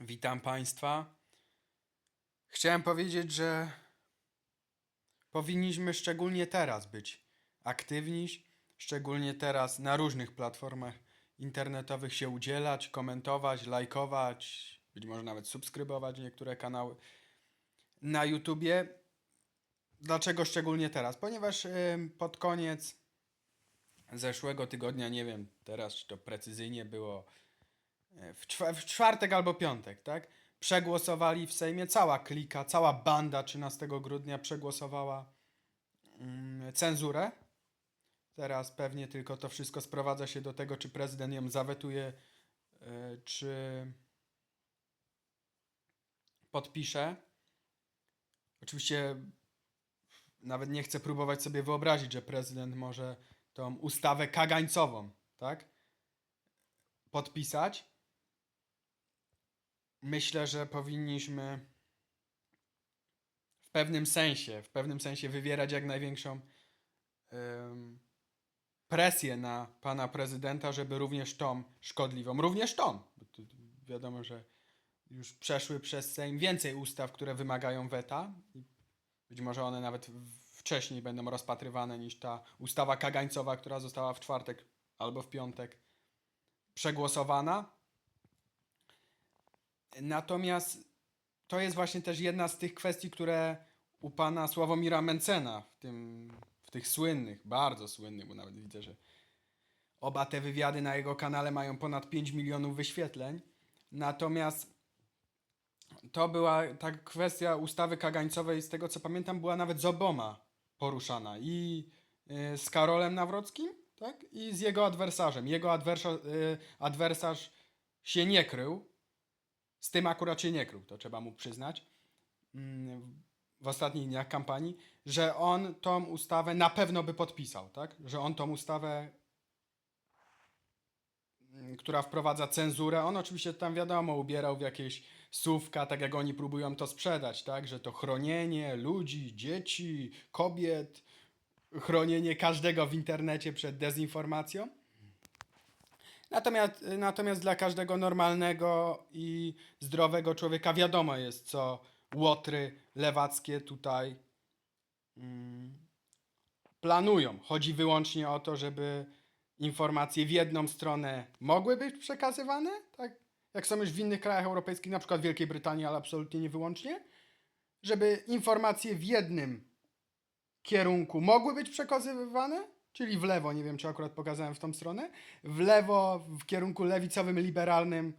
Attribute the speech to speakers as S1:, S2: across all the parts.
S1: Witam Państwa. Chciałem powiedzieć, że powinniśmy szczególnie teraz być aktywni, szczególnie teraz na różnych platformach internetowych się udzielać, komentować, lajkować, być może nawet subskrybować niektóre kanały na YouTubie. Dlaczego szczególnie teraz? Ponieważ pod koniec zeszłego tygodnia, nie wiem teraz, czy to precyzyjnie było w, czwa- w czwartek albo piątek, tak? Przegłosowali w Sejmie, cała klika, cała banda 13 grudnia przegłosowała mm, cenzurę. Teraz pewnie tylko to wszystko sprowadza się do tego, czy prezydent ją zawetuje, e, czy podpisze. Oczywiście nawet nie chcę próbować sobie wyobrazić, że prezydent może tą ustawę kagańcową, tak? Podpisać. Myślę, że powinniśmy w pewnym sensie, w pewnym sensie wywierać jak największą em, presję na pana prezydenta, żeby również tą szkodliwą, również tą, wiadomo, że już przeszły przez Sejm więcej ustaw, które wymagają weta być może one nawet wcześniej będą rozpatrywane niż ta ustawa kagańcowa, która została w czwartek albo w piątek przegłosowana. Natomiast to jest właśnie też jedna z tych kwestii, które u pana Sławomira Mencena w, tym, w tych słynnych, bardzo słynnych, bo nawet widzę, że oba te wywiady na jego kanale mają ponad 5 milionów wyświetleń. Natomiast to była ta kwestia ustawy kagańcowej, z tego co pamiętam, była nawet z oboma poruszana. I y, z Karolem Nawrockim, tak? I z jego adwersarzem. Jego y, adwersarz się nie krył. Z tym akurat się nie krył, to trzeba mu przyznać. mm, W ostatnich dniach kampanii, że on tą ustawę na pewno by podpisał, tak? Że on tą ustawę mm, która wprowadza cenzurę. On oczywiście tam wiadomo ubierał w jakieś słówka, tak jak oni próbują to sprzedać, tak? Że to chronienie ludzi, dzieci, kobiet, chronienie każdego w internecie przed dezinformacją. Natomiast, natomiast dla każdego normalnego i zdrowego człowieka wiadomo jest, co łotry lewackie tutaj mm, planują. Chodzi wyłącznie o to, żeby informacje w jedną stronę mogły być przekazywane, tak jak są już w innych krajach europejskich, na przykład Wielkiej Brytanii, ale absolutnie nie wyłącznie, żeby informacje w jednym kierunku mogły być przekazywane, czyli w lewo, nie wiem czy akurat pokazałem w tą stronę, w lewo, w kierunku lewicowym, liberalnym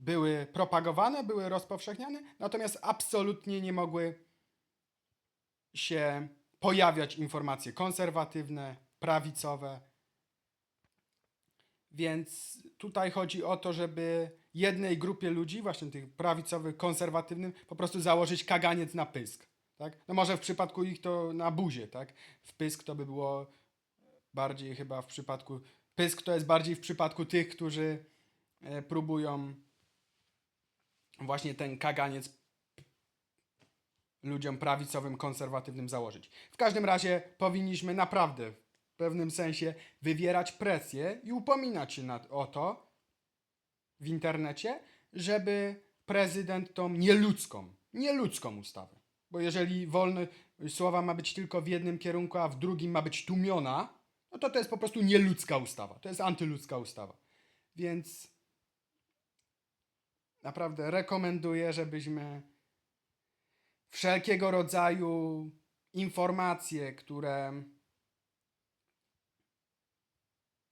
S1: były propagowane, były rozpowszechniane, natomiast absolutnie nie mogły się pojawiać informacje konserwatywne, prawicowe. Więc tutaj chodzi o to, żeby jednej grupie ludzi, właśnie tych prawicowych, konserwatywnym, po prostu założyć kaganiec na pysk. Tak? No może w przypadku ich to na buzie, tak? W pysk to by było bardziej chyba w przypadku. Pysk to jest bardziej w przypadku tych, którzy e, próbują właśnie ten kaganiec ludziom prawicowym, konserwatywnym założyć. W każdym razie powinniśmy naprawdę w pewnym sensie wywierać presję i upominać się nad, o to w internecie, żeby prezydent tą nieludzką, nieludzką ustawę. Bo jeżeli wolność słowa ma być tylko w jednym kierunku, a w drugim ma być tłumiona, to to jest po prostu nieludzka ustawa. To jest antyludzka ustawa. Więc naprawdę rekomenduję, żebyśmy wszelkiego rodzaju informacje, które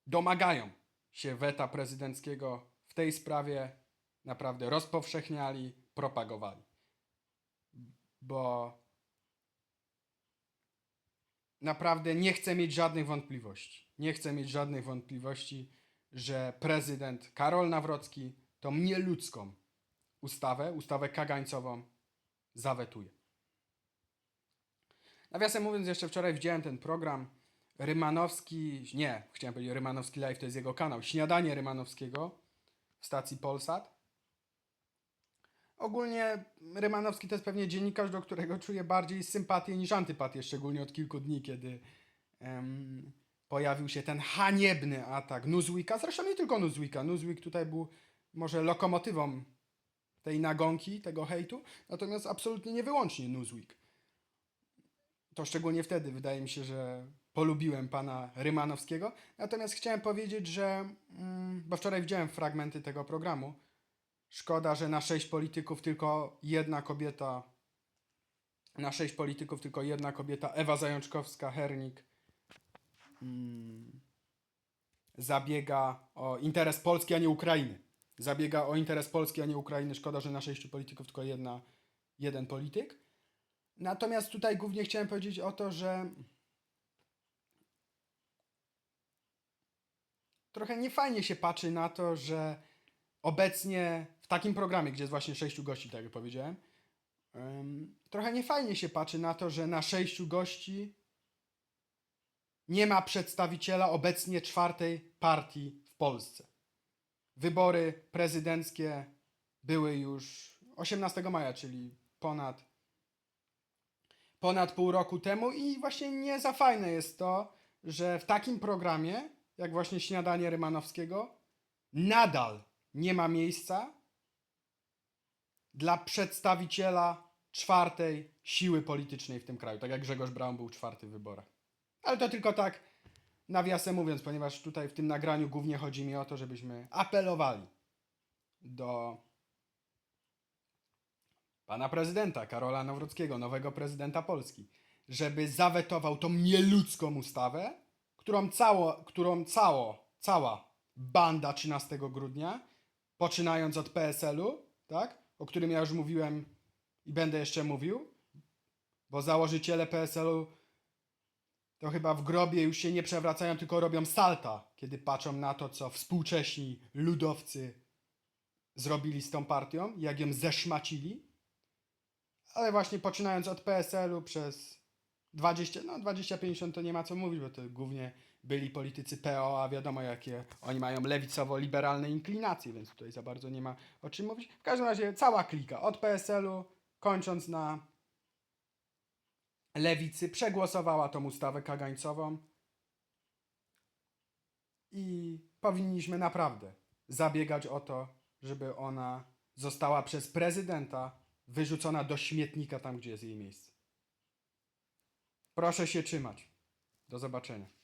S1: domagają się weta prezydenckiego w tej sprawie, naprawdę rozpowszechniali, propagowali. Bo naprawdę nie chcę mieć żadnych wątpliwości. Nie chcę mieć żadnych wątpliwości, że prezydent Karol Nawrocki tą nieludzką ustawę, ustawę kagańcową, zawetuje. Nawiasem mówiąc, jeszcze wczoraj widziałem ten program Rymanowski, nie, chciałem powiedzieć Rymanowski Live, to jest jego kanał, Śniadanie Rymanowskiego w stacji Polsat. Ogólnie Rymanowski to jest pewnie dziennikarz, do którego czuję bardziej sympatię niż antypatię, szczególnie od kilku dni, kiedy pojawił się ten haniebny atak Newsweeka, zresztą nie tylko Newsweeka, Newsweek tutaj był może lokomotywą tej nagonki, tego hejtu, natomiast absolutnie nie wyłącznie Newsweek. To szczególnie wtedy wydaje mi się, że polubiłem pana Rymanowskiego. Natomiast chciałem powiedzieć, że, mm, bo wczoraj widziałem fragmenty tego programu, szkoda, że na sześć polityków tylko jedna kobieta, na sześć polityków tylko jedna kobieta, Ewa Zajączkowska-Hernik, mm, zabiega o interes Polski, a nie Ukrainy. Zabiega o interes Polski, a nie Ukrainy. Szkoda, że na sześciu polityków tylko jedna, jeden polityk. Natomiast tutaj głównie chciałem powiedzieć o to, że trochę niefajnie się patrzy na to, że obecnie takim programie, gdzie jest właśnie sześciu gości, tak jak powiedziałem, ym, trochę niefajnie się patrzy na to, że na sześciu gości nie ma przedstawiciela obecnie czwartej partii w Polsce. Wybory prezydenckie były już 18 maja, czyli ponad, ponad pół roku temu i właśnie nie za fajne jest to, że w takim programie, jak właśnie Śniadanie Rymanowskiego, nadal nie ma miejsca dla przedstawiciela czwartej siły politycznej w tym kraju, tak jak Grzegorz Braun był czwarty w wyborach. Ale to tylko tak nawiasem mówiąc, ponieważ tutaj w tym nagraniu głównie chodzi mi o to, żebyśmy apelowali do pana prezydenta Karola Nawrockiego, nowego prezydenta Polski, żeby zawetował tą nieludzką ustawę, którą, cało, którą cało, cała banda 13 grudnia, poczynając od PSL-u, tak, o którym ja już mówiłem i będę jeszcze mówił, bo założyciele PSL-u to chyba w grobie już się nie przewracają, tylko robią salta, kiedy patrzą na to, co współcześni ludowcy zrobili z tą partią, jak ją zeszmacili. Ale właśnie poczynając od PSL-u przez 20, no 20-50 to nie ma co mówić, bo to głównie byli politycy PO, a wiadomo jakie oni mają lewicowo-liberalne inklinacje, więc tutaj za bardzo nie ma o czym mówić. W każdym razie cała klika, od PSL-u kończąc na lewicy przegłosowała tą ustawę kagańcową i powinniśmy naprawdę zabiegać o to, żeby ona została przez prezydenta wyrzucona do śmietnika tam, gdzie jest jej miejsce. Proszę się trzymać. Do zobaczenia.